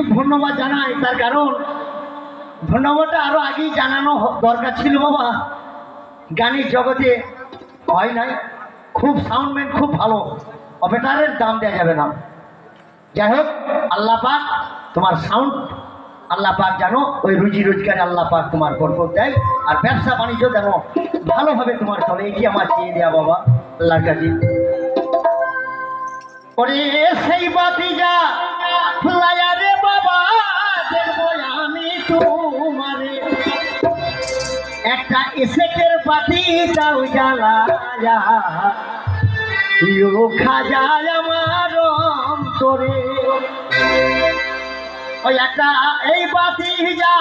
একটু ধন্যবাদ জানাই, তার কারণ ধন্যবাদটা আরও আগেই জানানো দরকার ছিল বাবা। গানের জগতে হয় নাই, খুব সাউন্ডম্যান খুব ভালো অপারেটারের দাম দেওয়া যাবে না। যাই হোক, আল্লাহ পাক তোমার সাউন্ড আল্লাহ পাক জানো ওই রুজি রোজগারে আল্লাহ পাক তোমার বরকত দেয়, আর ব্যবসা বাণিজ্য যেন ভালোভাবে তোমার চলে এই আমার চেয়ে দেয়া বাবা, আল্লাহর কাছে। সেই বাতি যা ফুলায়া রে আমি তোমারে। একটা এসেকের পাতি দাও জ্বালায়া ইউ খাজায় আমার অন্তরে। ওই একটা এই বাতি যা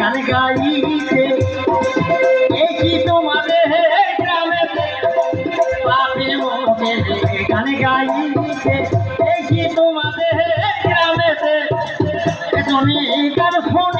গান গাইছে। এই কি তোমাদের গ্রামেতে পাপি মনে গান গ্রামেতে তুমি গান শুনিয়া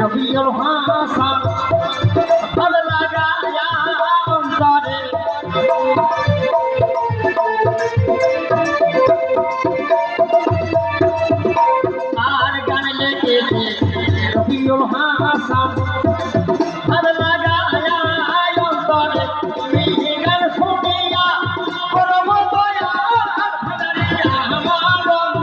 রবিউল হাসান। ভালো লাগায়া অন্তরে। আর গানে লেগেছে রবিউল হাসান।